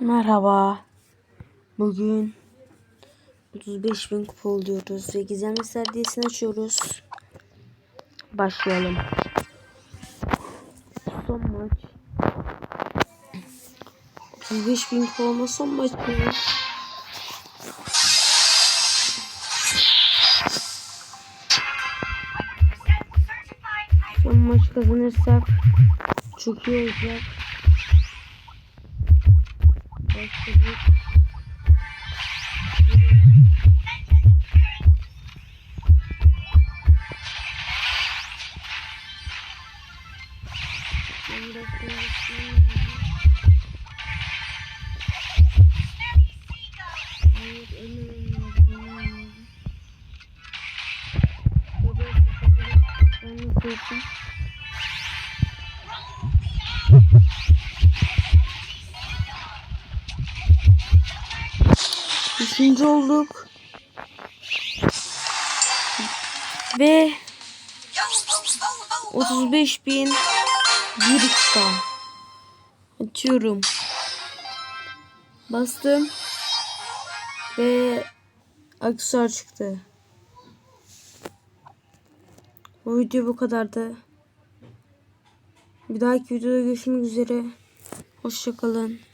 Merhaba. Bugün 35 bin kupa oluyoruz ve gizemli serdiyesini açıyoruz. Başlayalım. Son maç. 35 bin kupa olma son maç. Son maç kazanırsak çok iyi olacak. Başladık. Ben de Üçüncü olduk. Ve 35 bin bir kupa. Açıyorum. Bastım. Ve aksesuar çıktı. Bu video bu kadardı. Bir dahaki videoda görüşmek üzere. Hoşçakalın.